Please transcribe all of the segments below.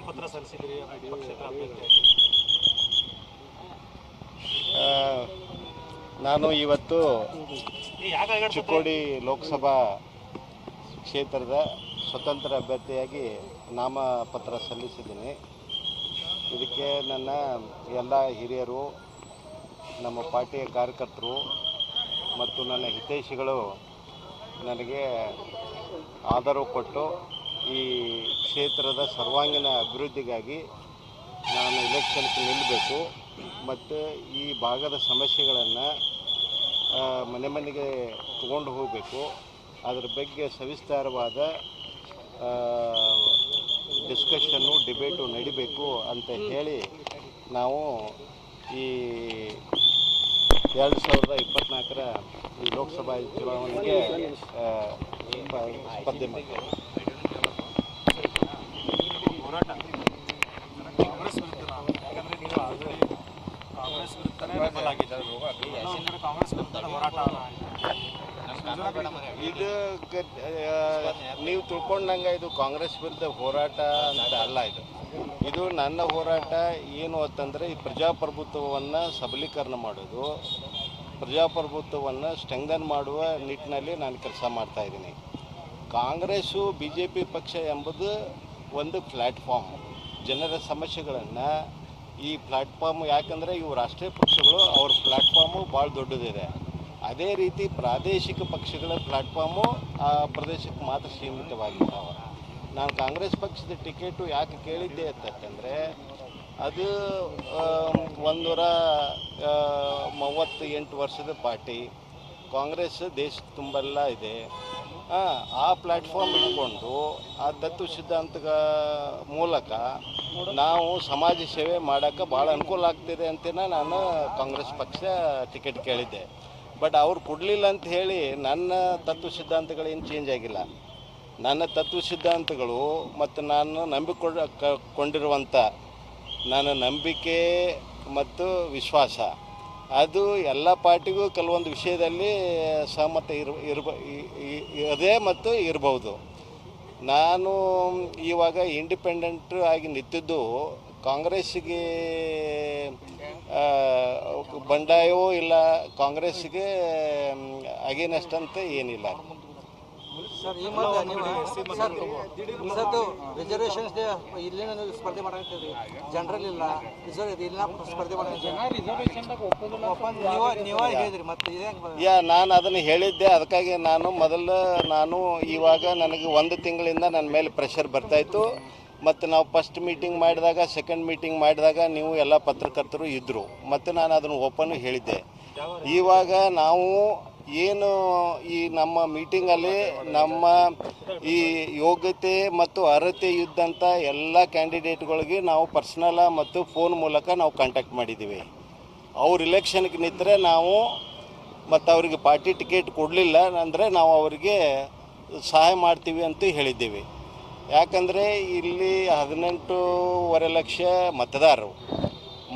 ನಾಮಪತ್ರ ಸಲ್ಲಿಸಿದ್ರಿ ಪಕ್ಷೇತರ ಅಭ್ಯರ್ಥಿಯಾಗಿ ನಾನು ಇವತ್ತು ಚಿಕ್ಕೋಡಿ ಲೋಕಸಭಾ ಕ್ಷೇತ್ರದ ಸ್ವತಂತ್ರ ಅಭ್ಯರ್ಥಿಯಾಗಿ ನಾಮಪತ್ರ ಸಲ್ಲಿಸಿದ್ದೀನಿ. ಇದಕ್ಕೆ ನನ್ನ ಎಲ್ಲ ಹಿರಿಯರು ನಮ್ಮ ಪಾರ್ಟಿಯ ಕಾರ್ಯಕರ್ತರು ಮತ್ತು ನನ್ನ ಹಿತೈಷಿಗಳು ನನಗೆ ಆಧಾರ ಕೊಟ್ಟು ಈ ಕ್ಷೇತ್ರದ ಸರ್ವಾಂಗೀಣ ಅಭಿವೃದ್ಧಿಗಾಗಿ ನಾನು ಇಲೆಕ್ಷನ್ಗೆ ನಿಲ್ಲಬೇಕು. ಮತ್ತು ಈ ಭಾಗದ ಸಮಸ್ಯೆಗಳನ್ನು ಮನೆ ಮನೆಗೆ ತಗೊಂಡು ಹೋಗಬೇಕು. ಅದರ ಬಗ್ಗೆ ಸವಿಸ್ತಾರವಾದ ಡಿಸ್ಕಷನ್ನು, ಡಿಬೇಟು ನಡಿಬೇಕು ಅಂತ ಹೇಳಿ ನಾವು ಈ ಎರಡು ಸಾವಿರದ ಇಪ್ಪತ್ತ್ನಾಲ್ಕರ ಈ ಲೋಕಸಭಾ ಚುನಾವಣೆಗೆ ಸ್ಪರ್ಧೆ ಮಾಡ್ತೇವೆ ಹೋರಾಟ ಕಾಂಗ್ರೆಸ್ ವಿರುದ್ಧ ಯಾಕಂದ್ರೆ ನೀವು ಆಲ್ರೆಡಿ ಕಾಂಗ್ರೆಸ್ ವಿರುದ್ಧನೇ ಬೆಂಬಲ ಆಗಿದ್ದಾರೆ ಇನ್ನೊಂದ್ ಕಡೆ ಕಾಂಗ್ರೆಸ್ ವಿರುದ್ಧದ ಹೋರಾಟ ಇದು ಗ- ಆ, ತಿಳ್ಕೊಂಡಂಗೆ ಇದು ಕಾಂಗ್ರೆಸ್ ವಿರುದ್ಧ ಹೋರಾಟ ಅಂತ ಅಲ್ಲ ಇದು. ಇದು ನನ್ನ ಹೋರಾಟ ಏನು ಅಂತಂದರೆ ಈ ಪ್ರಜಾಪ್ರಭುತ್ವವನ್ನು ಸಬಲೀಕರಣ ಮಾಡೋದು. ಪ್ರಜಾಪ್ರಭುತ್ವವನ್ನು ಸ್ಟ್ರೆಂಗನ್ ಮಾಡುವ ನಿಟ್ಟಿನಲ್ಲಿ ನಾನು ಕೆಲಸ ಮಾಡ್ತಾ ಇದ್ದೀನಿ. ಕಾಂಗ್ರೆಸ್ಸು ಬಿ ಜೆ ಪಿ ಪಕ್ಷ ಎಂಬುದು ಒಂದು ಪ್ಲ್ಯಾಟ್ಫಾರ್ಮ್ ಜನರ ಸಮಸ್ಯೆಗಳನ್ನು ಈ ಪ್ಲ್ಯಾಟ್ಫಾರ್ಮ್ ಯಾಕಂದರೆ ಇವು ರಾಷ್ಟ್ರೀಯ ಪಕ್ಷಗಳು, ಅವ್ರ ಪ್ಲ್ಯಾಟ್ಫಾರ್ಮು ಭಾಳ ದೊಡ್ಡದಿದೆ. ಅದೇ ರೀತಿ ಪ್ರಾದೇಶಿಕ ಪಕ್ಷಗಳ ಪ್ಲ್ಯಾಟ್ಫಾರ್ಮು ಆ ಪ್ರದೇಶಕ್ಕೆ ಮಾತ್ರ ಸೀಮಿತವಾಗಿದ್ದಾವೆ. ನಾನು ಕಾಂಗ್ರೆಸ್ ಪಕ್ಷದ ಟಿಕೆಟು ಯಾಕೆ ಕೇಳಿದ್ದೆ ಅಂತಂದರೆ ಅದು ಒಂದೂರ ಮೂವತ್ತು ಎಂಟು ವರ್ಷದ ಪಾರ್ಟಿ. ಕಾಂಗ್ರೆಸ್ ದೇಶ ತುಂಬೆಲ್ಲ ಇದೆ. ಆ, ಪ್ಲ್ಯಾಟ್ಫಾರ್ಮ್ ಇಟ್ಕೊಂಡು ಆ ದತ್ತು ಸಿದ್ಧಾಂತದ ಮೂಲಕ ನಾವು ಸಮಾಜ ಸೇವೆ ಮಾಡೋಕ್ಕೆ ಭಾಳ ಅನುಕೂಲ ಆಗ್ತಿದೆ ಅಂತೇನ ನಾನು ಕಾಂಗ್ರೆಸ್ ಪಕ್ಷ ಟಿಕೆಟ್ ಕೇಳಿದ್ದೆ. ಬಟ್ ಅವ್ರು ಕೊಡಲಿಲ್ಲ ಅಂತ ಹೇಳಿ ನನ್ನ ತತ್ವ ಸಿದ್ಧಾಂತಗಳೇನು ಚೇಂಜ್ ಆಗಿಲ್ಲ. ನನ್ನ ತತ್ವ ಸಿದ್ಧಾಂತಗಳು ಮತ್ತು ನಾನು ನಂಬಿಕೊಂಡ ಕೊಂಡಿರುವಂಥ ನನ್ನ ನಂಬಿಕೆ ಮತ್ತು ವಿಶ್ವಾಸ, ಅದು ಎಲ್ಲ ಪಾರ್ಟಿಗೂ ಕೆಲವೊಂದು ವಿಷಯದಲ್ಲಿ ಸಹಮತ ಇರ್ ಇರ್ಬ ಅದೇ ಮತ್ತು ಇರಬಹುದು. ನಾನು ಇವಾಗ ಇಂಡಿಪೆಂಡೆಂಟ್ ಆಗಿ ನಿಂತಿದ್ದು ಕಾಂಗ್ರೆಸ್ಸಿಗೆ ಬಂಡಾಯವೂ ಇಲ್ಲ ಕಾಂಗ್ರೆಸ್ಗೆ ಅಗೇನೆಸ್ಟ್ ಅಂತ ಏನಿಲ್ಲ. ಸರ್ ಈ ಇಲ್ಲಿನ ಸ್ಪರ್ಧೆ ಮಾಡಂತೀರಿ ಜನರಲ್ ಇಲ್ಲ. ರಿಸರ್ವ್ ಇಲ್ಲ ಸ್ಪರ್ಧೆ ಮಾಡಂತೀರಿ ನೀವು ನೀವೇ ಹೇಳಿದ್ರಿ ಮತ್ತೆ ಯಾ ನಾನು ಅದನ್ನು ಹೇಳಿದ್ದೆ ಅದಕ್ಕಾಗಿ ನಾನು ಮೊದಲು ನಾನು ಇವಾಗ ನನಗೆ ಒಂದು ತಿಂಗಳಿಂದ ನನ್ನ ಮೇಲೆ ಪ್ರೆಷರ್ ಬರ್ತಾಯಿತ್ತು ಮತ್ತು ನಾವು ಫಸ್ಟ್ ಮೀಟಿಂಗ್ ಮಾಡಿದಾಗ ಸೆಕೆಂಡ್ ಮೀಟಿಂಗ್ ಮಾಡಿದಾಗ ನೀವು ಎಲ್ಲ ಪತ್ರಕರ್ತರು ಇದ್ದರು ಮತ್ತು ನಾನು ಅದನ್ನು ಓಪನ್ ಹೇಳಿದ್ದೆ. ಇವಾಗ ನಾವು ಏನು ಈ ನಮ್ಮ ಮೀಟಿಂಗಲ್ಲಿ ನಮ್ಮ ಈ ಯೋಗ್ಯತೆ ಮತ್ತು ಅರ್ಹತೆ ಇದ್ದಂಥ ಎಲ್ಲ ಕ್ಯಾಂಡಿಡೇಟ್ಗಳಿಗೆ ನಾವು ಪರ್ಸ್ನಲ ಮತ್ತು ಫೋನ್ ಮೂಲಕ ನಾವು ಕಾಂಟ್ಯಾಕ್ಟ್ ಮಾಡಿದ್ದೀವಿ. ಅವ್ರು ಇಲೆಕ್ಷನ್ಗೆ ನಿಂತರೆ ನಾವು ಮತ್ತು ಅವರಿಗೆ ಪಾರ್ಟಿ ಟಿಕೆಟ್ ಕೊಡಲಿಲ್ಲ ಅಂದರೆ ನಾವು ಅವರಿಗೆ ಸಹಾಯ ಮಾಡ್ತೀವಿ ಅಂತ ಹೇಳಿದ್ದೀವಿ. ಯಾಕಂದರೆ ಇಲ್ಲಿ ಹದಿನೆಂಟೂವರೆ ಲಕ್ಷ ಮತದಾರರು.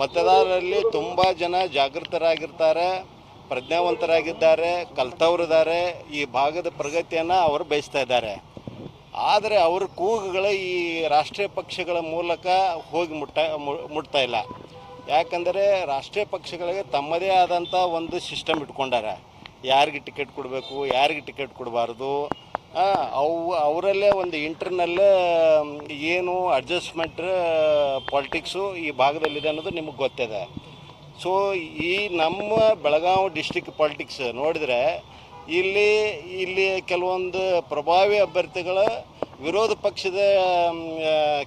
ಮತದಾರರಲ್ಲಿ ತುಂಬ ಜನ ಜಾಗೃತರಾಗಿರ್ತಾರೆ, ಪ್ರಜ್ಞಾವಂತರಾಗಿದ್ದಾರೆ, ಕಲ್ತವ್ರಿದ್ದಾರೆ, ಈ ಭಾಗದ ಪ್ರಗತಿಯನ್ನು ಅವರು ಬಯಸ್ತಾ ಇದ್ದಾರೆ. ಆದರೆ ಅವ್ರ ಕೂಗುಗಳ ಈ ರಾಷ್ಟ್ರೀಯ ಪಕ್ಷಗಳ ಮೂಲಕ ಹೋಗಿ ಮುಟ್ಟ ಮುಟ್ತಾ ಇಲ್ಲ. ಯಾಕಂದರೆ ರಾಷ್ಟ್ರೀಯ ಪಕ್ಷಗಳಿಗೆ ತಮ್ಮದೇ ಆದಂಥ ಒಂದು ಸಿಸ್ಟಮ್ ಇಟ್ಕೊಂಡಾರೆ. ಯಾರಿಗೆ ಟಿಕೆಟ್ ಕೊಡಬೇಕು, ಯಾರಿಗೆ ಟಿಕೆಟ್ ಕೊಡಬಾರ್ದು ಅವು, ಅವರಲ್ಲೇ ಒಂದು ಇಂಟರ್ನಲ್ ಏನು ಅಡ್ಜಸ್ಟ್ಮೆಂಟ್ ಪಾಲಿಟಿಕ್ಸು ಈ ಭಾಗದಲ್ಲಿದೆ ಅನ್ನೋದು ನಿಮಗೆ ಗೊತ್ತಿದೆ. ಸೊ ಈ ನಮ್ಮ ಬೆಳಗಾವಿ ಡಿಸ್ಟಿಕ್ ಪಾಲಿಟಿಕ್ಸ್ ನೋಡಿದರೆ, ಇಲ್ಲಿ ಇಲ್ಲಿ ಕೆಲವೊಂದು ಪ್ರಭಾವಿ ಅಭ್ಯರ್ಥಿಗಳ ವಿರೋಧ ಪಕ್ಷದ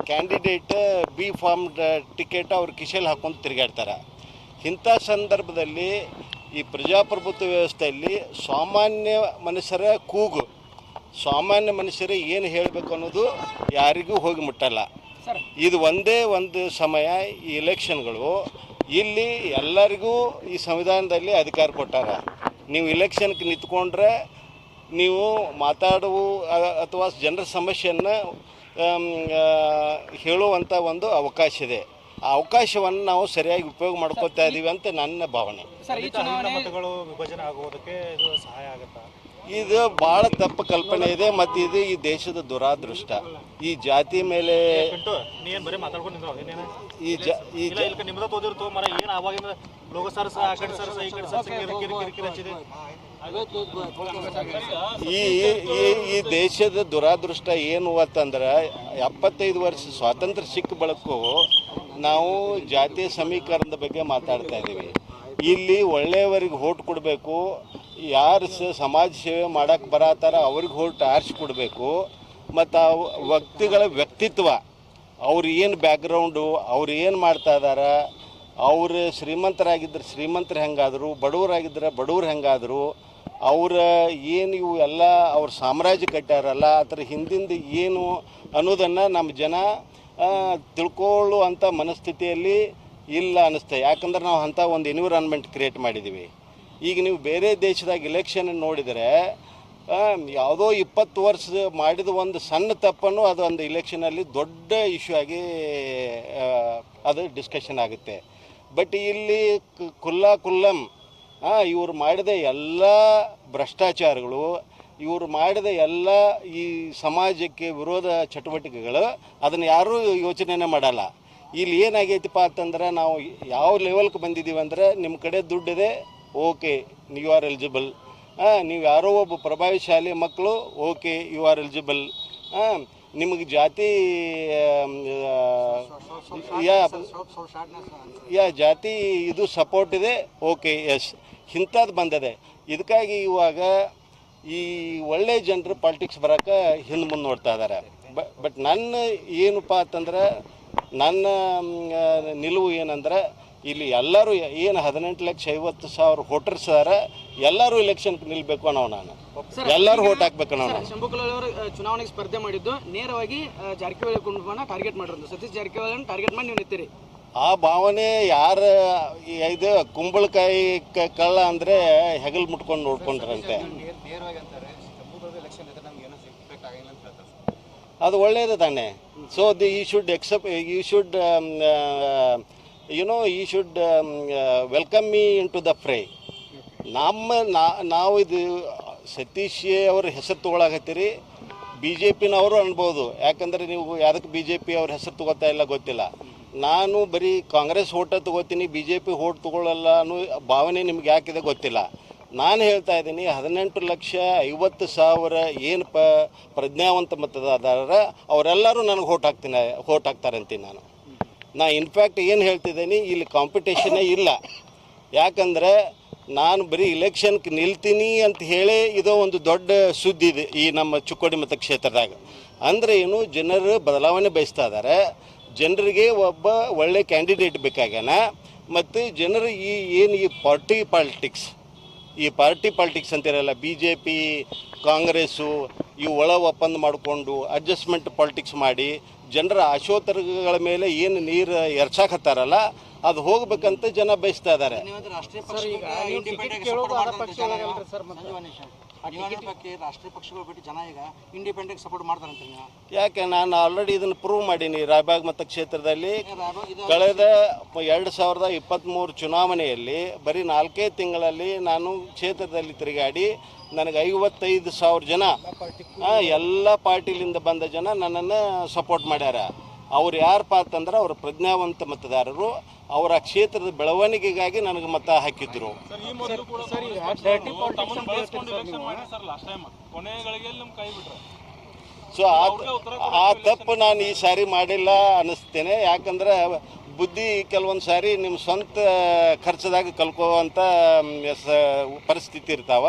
ಕ್ಯಾಂಡಿಡೇಟ್ ಬಿ ಫಾರ್ಮ್ ಟಿಕೆಟ್ ಅವ್ರ ಕಿಶೇಲ್ ಹಾಕೊಂಡು ತಿರುಗಾಡ್ತಾರೆ. ಇಂಥ ಸಂದರ್ಭದಲ್ಲಿ ಈ ಪ್ರಜಾಪ್ರಭುತ್ವ ವ್ಯವಸ್ಥೆಯಲ್ಲಿ ಸಾಮಾನ್ಯ ಮನುಷ್ಯರ ಕೂಗು ಸಾಮಾನ್ಯ ಮನುಷ್ಯರೇ ಏನು ಹೇಳಬೇಕು ಅನ್ನೋದು ಯಾರಿಗೂ ಹೋಗಿ ಮುಟ್ಟಲ್ಲ. ಇದು ಒಂದೇ ಒಂದು ಸಮಯ ಈ ಎಲೆಕ್ಷನ್ಗಳು ಇಲ್ಲಿ ಎಲ್ಲರಿಗೂ ಈ ಸಂವಿಧಾನದಲ್ಲಿ ಅಧಿಕಾರ ಕೊಟ್ಟಾರ. ನೀವು ಇಲೆಕ್ಷನ್ಗೆ ನಿಂತ್ಕೊಂಡ್ರೆ ನೀವು ಮಾತಾಡುವ ಅಥವಾ ಜನರ ಸಮಸ್ಯೆಯನ್ನು ಹೇಳುವಂಥ ಒಂದು ಅವಕಾಶ ಇದೆ. ಆ ಅವಕಾಶವನ್ನು ನಾವು ಸರಿಯಾಗಿ ಉಪಯೋಗ ಮಾಡ್ಕೋತಾ ಇದ್ದೀವಿ ಅಂತ ನನ್ನ ಭಾವನೆ. ಮತಗಳು ವಿಭಜನೆ ಆಗುವುದಕ್ಕೆ ಇದು ಸಹಾಯ ಆಗುತ್ತಾ? ಇದು ಭಾಳ ತಪ್ಪು ಕಲ್ಪನೆ ಇದೆ ಮತ್ತೆ ಇದು ಈ ದೇಶದ ದುರಾದೃಷ್ಟ. ಈ ಜಾತಿ ಮೇಲೆ ಈ ಜ ಈ ಜ ಈ ಈ ಈ ದೇಶದ ದುರಾದೃಷ್ಟ ಏನು ಅಂತಂದ್ರೆ ಎಪ್ಪತ್ತೈದು ವರ್ಷ ಸ್ವಾತಂತ್ರ್ಯ ಸಿಕ್ಕ ಬಳಕು ನಾವು ಜಾತಿ ಸಮೀಕರಣದ ಬಗ್ಗೆ ಮಾತಾಡ್ತಾ ಇದ್ದೀವಿ ಇಲ್ಲಿ ಒಳ್ಳೆಯವರಿಗೆ ಓಟ್ ಕೊಡಬೇಕು ಯಾರು ಸಮಾಜ ಸೇವೆ ಮಾಡಕ್ಕೆ ಬರತ್ತಾರ, ಅವ್ರಿಗೆ ಹೊರಟು ಟಾರ್ಚ್ ಕೊಡಬೇಕು. ಮತ್ತು ಆ ವ್ಯಕ್ತಿಗಳ ವ್ಯಕ್ತಿತ್ವ, ಅವ್ರು ಏನು ಬ್ಯಾಕ್ಗ್ರೌಂಡು ಅವ್ರು ಏನು ಮಾಡ್ತಾ ಇದಾರ, ಅವ್ರು ಶ್ರೀಮಂತರಾಗಿದ್ದರೆ ಶ್ರೀಮಂತರು ಹೆಂಗಾದರು ಬಡವರಾಗಿದ್ದರೆ ಬಡವ್ರು ಹೆಂಗಾದರು, ಅವರ ಏನು ಇವು ಎಲ್ಲ ಅವ್ರ ಸಾಮ್ರಾಜ್ಯ ಕಟ್ಟಾರಲ್ಲ ಅದ್ರ ಹಿಂದಿಂದ ಏನು ಅನ್ನೋದನ್ನು ನಮ್ಮ ಜನ ತಿಳ್ಕೊಳ್ಳುವಂಥ ಮನಸ್ಥಿತಿಯಲ್ಲಿ ಇಲ್ಲ ಅನ್ನಿಸ್ತದೆ ಯಾಕಂದ್ರೆ ನಾವು ಅಂಥ ಒಂದು ಎನ್ವಿರಾನ್ಮೆಂಟ್ ಕ್ರಿಯೇಟ್ ಮಾಡಿದ್ದೀವಿ ಈಗ ನೀವು ಬೇರೆ ದೇಶದಾಗ ಇಲೆಕ್ಷನ್ ನೋಡಿದರೆ ಯಾವುದೋ ಇಪ್ಪತ್ತು ವರ್ಷ ಮಾಡಿದ ಒಂದು ಸಣ್ಣ ತಪ್ಪನ್ನು ಅದು ಒಂದು ಇಲೆಕ್ಷನಲ್ಲಿ ದೊಡ್ಡ ಇಶ್ಯೂ ಆಗಿ ಅದು ಡಿಸ್ಕಷನ್ ಆಗುತ್ತೆ. ಬಟ್ ಇಲ್ಲಿ ಕುಲ್ಲಾ ಕುಲ್ಲಂ ಇವರು ಮಾಡಿದ ಎಲ್ಲ ಭ್ರಷ್ಟಾಚಾರಗಳು, ಇವರು ಮಾಡಿದ ಎಲ್ಲ ಈ ಸಮಾಜಕ್ಕೆ ವಿರೋಧ ಚಟುವಟಿಕೆಗಳು, ಅದನ್ನು ಯಾರೂ ಯೋಚನೆನೇ ಮಾಡಲ್ಲ. ಇಲ್ಲಿ ಏನಾಗೈತಿಪ್ಪ ಅಂತಂದ್ರೆ ನಾವು ಯಾವ ಲೆವೆಲ್ಗೆ ಬಂದಿದ್ದೀವಿ ಅಂದರೆ ನಿಮ್ಮ ಕಡೆ ದುಡ್ಡಿದೆ ಓಕೆ ಯು ಆರ್ ಎಲಿಜಿಬಲ್ ನೀವು ಯಾರೋ ಒಬ್ಬ ಪ್ರಭಾವಶಾಲಿ ಮಕ್ಕಳು ಓಕೆ ಯು ಆರ್ ಎಲಿಜಿಬಲ್ ನಿಮಗೆ ಜಾತಿ ಯಾ ಯಾ, ಜಾತಿ ಇದು ಸಪೋರ್ಟ್ ಇದೆ, ಓಕೆ ಎಸ್ ಇಂಥದ್ದು ಬಂದಿದೆ. ಇದಕ್ಕಾಗಿ ಇವಾಗ ಈ ಒಳ್ಳೆ ಜನರು ಪಾಲಿಟಿಕ್ಸ್ ಬರೋಕ್ಕೆ ಹಿಂದೆ ಮುಂದೆ ನೋಡ್ತಾ ಇದ್ದಾರೆ ಬಟ್ ನನ್ನ ಏನಪ್ಪ ಅಂತಂದ್ರೆ, ನನ್ನ ನಿಲುವು ಏನಂದ್ರೆ ಇಲ್ಲಿ ಎಲ್ಲರೂ ಏನು ಹದಿನೆಂಟು ಲಕ್ಷ ಐವತ್ತು ಸಾವಿರ ವೋಟರ್ಸ್ ಅದಾರ ಎಲ್ಲರೂ ಇಲೆಕ್ಷನ್ ನಿಲ್ಬೇಕು ಅನ್ನೋ ನಾನು. ಎಲ್ಲರೂ ವೋಟ್ ಹಾಕ್ಬೇಕು ಅನ್ನೋ ನಾನು. ಶಂಭುಕುಲಾಲ್ ಅವರು ಚುನಾವಣೆಗೆ ಸ್ಪರ್ಧೆ ಮಾಡಿದ್ದು ನೇರವಾಗಿ ಜಾರಕಿಹೊಳಿ ಕುಟುಂಬನ ಟಾರ್ಗೆಟ್ ಮಾಡಿರೋದು. ಸತೀಶ್ ಜಾರಕಿಹೊಳಿ ಟಾರ್ಗೆಟ್ ಮಾಡಿ ನೀವು ನಿಂತೀರಿ. ಆ ಭಾವನೆ ಯಾರ ಈ- ಇದು ಕುಂಬಳಕಾಯಿ ಕ- ಕಳ್ಳ ಅಂದರೆ ಹೆಗಲ್ ಮುಟ್ಕೊಂಡು ನೋಡ್ಕೊಂಡ್ರಂತೆ. ಅದು ಒಳ್ಳೆಯದು ತಾನೆ. So the you should accept you should you know ಈ should welcome me in to the fry ನಮ್ಮ ನಾ- ನಾವು ಇದು ಸತೀಶ್ ಅವ್ರ ಹೆಸರು ತೊಗೊಳಕತ್ತೀರಿ ಬಿ ಜೆ ಪಿನವರು ಅನ್ಬೋದು. ಯಾಕಂದರೆ ನೀವು ಯಾವುದಕ್ಕೆ ಬಿ ಜೆ ಪಿ ಅವ್ರ ಹೆಸರು ತಗೋತಾ ಇಲ್ಲ ಗೊತ್ತಿಲ್ಲ. ನಾನು ಬರೀ ಕಾಂಗ್ರೆಸ್ ಓಟ ತಗೋತೀನಿ ಬಿ ಜೆ ಪಿ ಓಟ್ ತಗೊಳ್ಳಲ್ಲ ಅನ್ನೋ ಭಾವನೆ ನಿಮ್ಗೆ ಯಾಕಿದೆ ಗೊತ್ತಿಲ್ಲ. ನಾನು ಹೇಳ್ತಾ ಇದ್ದೀನಿ ಹದಿನೆಂಟು ಲಕ್ಷ ಐವತ್ತು ಸಾವಿರ ಏನು ಪ ಪ್ರಜ್ಞಾವಂತ ಮತದಾರರ ಅವರೆಲ್ಲರೂ ನನಗೆ ಓಟ್ ಹಾಕ್ತೀನಿ ಓಟ್ ಹಾಕ್ತಾರೆ ಅಂತೀನಿ ನಾನು. ನಾ ಇನ್ಫ್ಯಾಕ್ಟ್ ಏನು ಹೇಳ್ತಿದ್ದೀನಿ, ಇಲ್ಲಿ ಕಾಂಪಿಟೇಷನೇ ಇಲ್ಲ. ಯಾಕಂದರೆ ನಾನು ಬರೀ ಇಲೆಕ್ಷನ್ಗೆ ನಿಲ್ತೀನಿ ಅಂತ ಹೇಳಿ ಇದೋ ಒಂದು ದೊಡ್ಡ ಸುದ್ದಿ ಇದೆ ಈ ನಮ್ಮ ಚುಕ್ಕೋಡಿ ಮತಕ್ಷೇತ್ರದಾಗ ಅಂದರೆ ಏನು, ಜನರು ಬದಲಾವಣೆ ಬಯಸ್ತಾ ಇದ್ದಾರೆ ಜನರಿಗೆ ಒಬ್ಬ ಒಳ್ಳೆ ಕ್ಯಾಂಡಿಡೇಟ್ ಬೇಕಾಗ್ಯಾನ. ಮತ್ತು ಜನರು ಈ ಏನು ಈ ಪಾರ್ಟಿ ಪಾಲಿಟಿಕ್ಸ್ ಈ ಪಾರ್ಟಿ ಪಾಲಿಟಿಕ್ಸ್ ಅಂತಿರಲ್ಲ ಬಿ ಜೆ ಪಿ ಕಾಂಗ್ರೆಸ್ಸು ಇವು ಒಳ ಒಪ್ಪಂದ ಮಾಡಿಕೊಂಡು ಅಡ್ಜಸ್ಟ್ಮೆಂಟ್ ಪಾಲಿಟಿಕ್ಸ್ ಮಾಡಿ ಜನರ ಆಶೋತ್ತರಗಳ ಮೇಲೆ ಏನು ನೀರು ಎರ್ಚಾಕತ್ತಾರಲ್ಲ ಅದು ಹೋಗ್ಬೇಕಂತ ಜನ ಬಯಸ್ತಾ ಇದ್ದಾರೆ ಬಗ್ಗೆ ರಾಷ್ಟ್ರೀಯ ಪಕ್ಷಗಳು ಬಿಟ್ಟು ಜನ ಈಗ ಇಂಡಿಪೆಂಡೆಂಟ್ ಸಪೋರ್ಟ್ ಮಾಡ್ತಾರಂತ ನೀವು ಯಾಕೆ ನಾನು ಆಲ್ರೆಡಿ ಇದನ್ನು ಪ್ರೂವ್ ಮಾಡೀನಿ ರಾಯಬಾಗ್ ಮತ ಕ್ಷೇತ್ರದಲ್ಲಿ. ಕಳೆದ ಎರಡು ಸಾವಿರದ ಇಪ್ಪತ್ತ್ಮೂರು ಚುನಾವಣೆಯಲ್ಲಿ ಬರೀ ನಾಲ್ಕೇ ತಿಂಗಳಲ್ಲಿ ನಾನು ಕ್ಷೇತ್ರದಲ್ಲಿ ತಿರುಗಾಡಿ ನನಗೆ ಐವತ್ತೈದು ಸಾವಿರ ಜನ ಎಲ್ಲ ಪಾರ್ಟಿಲಿಂದ ಬಂದ ಜನ ನನ್ನನ್ನು ಸಪೋರ್ಟ್ ಮಾಡ್ಯಾರ. ಅವ್ರು ಯಾರಪ್ಪ ಅಂತಂದ್ರೆ ಅವ್ರ ಪ್ರಜ್ಞಾವಂತ ಮತದಾರರು. ಅವರ ಕ್ಷೇತ್ರದ ಬೆಳವಣಿಗೆಗಾಗಿ ನನಗೆ ಮತ ಹಾಕಿದ್ರು. ಸೊ ಆ ಆ ತಪ್ಪು ನಾನು ಈ ಸಾರಿ ಮಾಡಿಲ್ಲ ಅನ್ನಿಸ್ತೇನೆ. ಯಾಕಂದ್ರೆ ಬುದ್ಧಿ ಕೆಲವೊಂದು ಸಾರಿ ನಿಮ್ಮ ಸ್ವಂತ ಖರ್ಚದಾಗ ಕಲ್ಕೋವಂಥ ಪರಿಸ್ಥಿತಿ ಇರ್ತಾವ.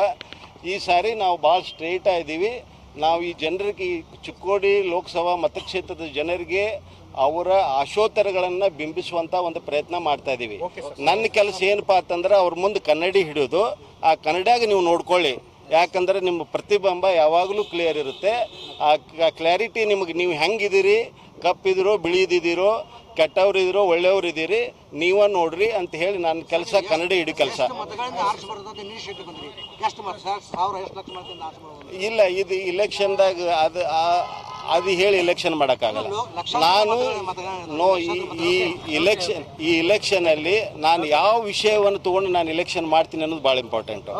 ಈ ಸಾರಿ ನಾವು ಭಾಳ ಸ್ಟ್ರೈಟ್ ಇದ್ದೀವಿ ನಾವು ಈ ಜನರಿಗೆ ಈ ಚಿಕ್ಕೋಡಿ ಲೋಕಸಭಾ ಮತಕ್ಷೇತ್ರದ ಜನರಿಗೆ ಅವರ ಆಶೋತ್ತರಗಳನ್ನು ಬಿಂಬಿಸುವಂಥ ಒಂದು ಪ್ರಯತ್ನ ಮಾಡ್ತಾ ಇದ್ದೀವಿ ನನ್ನ ಕೆಲಸ ಏನಪ್ಪ ಅಂತಂದ್ರೆ ಅವ್ರ ಮುಂದೆ ಕನ್ನಡಿ ಹಿಡಿಯೋದು ಆ ಕನ್ನಡಿಯಾಗ ನೀವು ನೋಡ್ಕೊಳ್ಳಿ. ಯಾಕಂದ್ರೆ ನಿಮ್ಮ ಪ್ರತಿಬಿಂಬ ಯಾವಾಗಲೂ ಕ್ಲಿಯರ್ ಇರುತ್ತೆ. ಆ ಕ್ಲಾರಿಟಿ ನಿಮಗೆ ನೀವು ಹೆಂಗಿದ್ದೀರಿ? ಕಪ್ಪಿದಿರೋ ಬಿಳಿದಿದ್ದೀರೋ? ಕೆಟ್ಟವ್ರಿದ್ದೀರೋ ಒಳ್ಳೆಯವ್ರು ಇದ್ದೀರಿ ನೀವ ನೋಡ್ರಿ ಅಂತ ಹೇಳಿ ನನ್ನ ಕೆಲಸ ಕನ್ನಡಿ ಇಡಿ ಕೆಲಸ. ಇಲ್ಲ ಇದು ಇಲೆಕ್ಷನ್ದಾಗ ಅದು ಅದು ಹೇಳಿ ಇಲೆಕ್ಷನ್ ಮಾಡೋಕ್ಕಾಗಲ್ಲ. ನಾನು ನೋ ಈ ಈ ಇಲೆಕ್ಷನ್ ಈ ಇಲೆಕ್ಷನಲ್ಲಿ ನಾನು ಯಾವ ವಿಷಯವನ್ನು ತಗೊಂಡು ನಾನು ಇಲೆಕ್ಷನ್ ಮಾಡ್ತೀನಿ ಅನ್ನೋದು ಭಾಳ ಇಂಪಾರ್ಟೆಂಟು